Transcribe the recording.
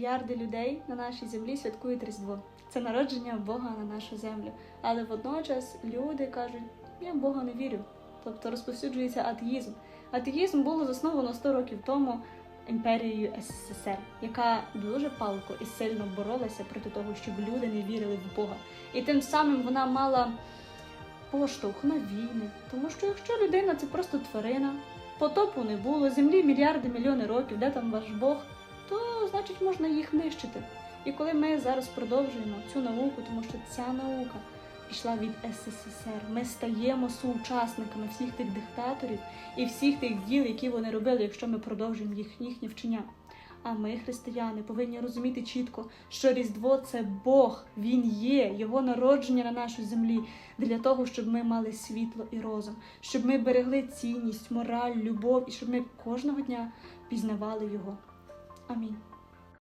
Мільярди людей на нашій землі святкують Різдво. Це народження Бога на нашу землю. Але водночас люди кажуть, я в Бога не вірю. Тобто розповсюджується атеїзм. Атеїзм було засновано 100 років тому імперією СССР, яка дуже палко і сильно боролася проти того, щоб люди не вірили в Бога. І тим самим вона мала поштовх на війни. Тому що якщо людина це просто тварина, потопу не було, землі мільярди мільйони років, де там ваш Бог, то значить можна їх нищити. І коли ми зараз продовжуємо цю науку, тому що ця наука пішла від СССР, ми стаємо соучасниками всіх тих диктаторів і всіх тих діл, які вони робили, якщо ми продовжуємо їх, їхні вчення. А ми, християни, повинні розуміти чітко, що Різдво це Бог, Він є, Його народження на нашій землі для того, щоб ми мали світло і розум, щоб ми берегли цінність, мораль, любов і щоб ми кожного дня пізнавали Його. Амінь.